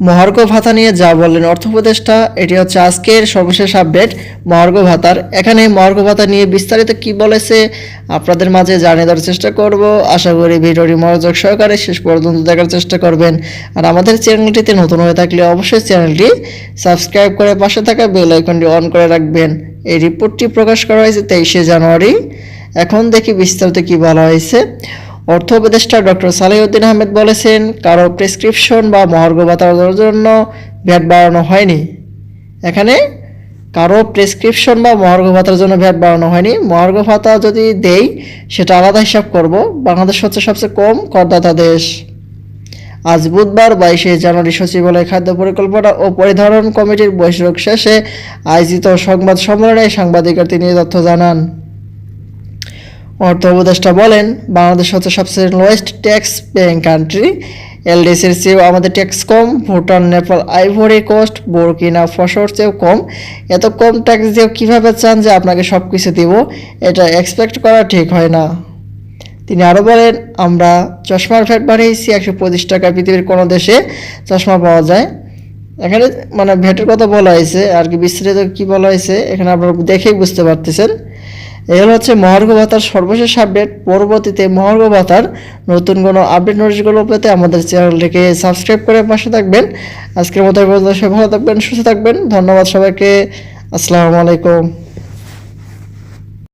মহার্ঘ ভাতা নিয়ে যা বললেন অর্থ উপদেষ্টা, এটি হচ্ছে আজকের সর্বশেষ আপডেট মহার্ঘ ভাতার। এখানে মহার্ঘ ভাতা নিয়ে বিস্তারিত কি বলেছে, আপনাদের মাঝে জানিয়ে দেওয়ার চেষ্টা করব। আশা করি ভিডিওটি মনোযোগ সহকারে শেষ পর্যন্ত দেখার চেষ্টা করবেন। আর আমাদের চ্যানেলটিতে নতুন হয়ে থাকলে অবশ্যই চ্যানেলটি সাবস্ক্রাইব করে পাশে থাকা বেল আইকনটি অন করে রাখবেন। এই রিপোর্টটি প্রকাশ করা হয়েছে তেইশে জানুয়ারি। এখন দেখি বিস্তারিত কি বলা হয়েছে। অর্থ উপদেষ্টা ডক্টর সালেউদ্দিন আহমেদ বলেছেন, কারও প্রেসক্রিপশন বা মহার্ঘ ভাতার জন্য ভ্যাট বাড়ানো হয়নি। এখানে কারও প্রেসক্রিপশন বা মহার্ঘ ভাতার জন্য ভ্যাট বাড়ানো হয়নি। মহার্ঘ ভাতা যদি দেই, সেটা আলাদা হিসাব করব। বাংলাদেশ হচ্ছে সবচেয়ে কম করদাতা দেশ। আজ বুধবার বাইশে জানুয়ারি সচিবালয় খাদ্য পরিকল্পনা ও পরিধারণ কমিটির বৈঠক শেষে আয়োজিত সংবাদ সম্মেলনে সাংবাদিকরা তিনি তথ্য জানান। অর্থ উপদেষ্টা বলেন, বাংলাদেশ হচ্ছে সবচেয়ে লোয়েস্ট ট্যাক্স পেইং কান্ট্রি এলডিসির চেয়েও আমাদের ট্যাক্স কম, Bhutan, Nepal Ivory Coast Burkina ফসর চেয়েও কম। এত কম ট্যাক্স দিয়েও কীভাবে চান যে আপনাকে সব কিছু দিব? এটা এক্সপেক্ট করা ঠিক হয় না। তিনি আরও বলেন, আমরা চশমার ফ্যাট বাড়িয়েছি, একশো পঁচিশ টাকা পৃথিবীর কোনো দেশে চশমা পাওয়া যায়। এখানে মানে ভ্যাটের কথা বলা হয়েছে, আর কি বিস্তারিত কী বলা হয়েছে, এখানে আপনারা দেখেই বুঝতে পারতেছেন। এগুলো হচ্ছে মহার্ঘ ভাতার সর্বশেষ আপডেট পরবর্তীতে মহার্ঘ ভাতার নতুন কোনো আপডেট নোটিশগুলো পেতে আমাদের চ্যানেলটিকে সাবস্ক্রাইব করে পাশে থাকবেন। আজকের মতো ভালো থাকবেন, সুস্থ থাকবেন। ধন্যবাদ সবাইকে। আসসালামু আলাইকুম।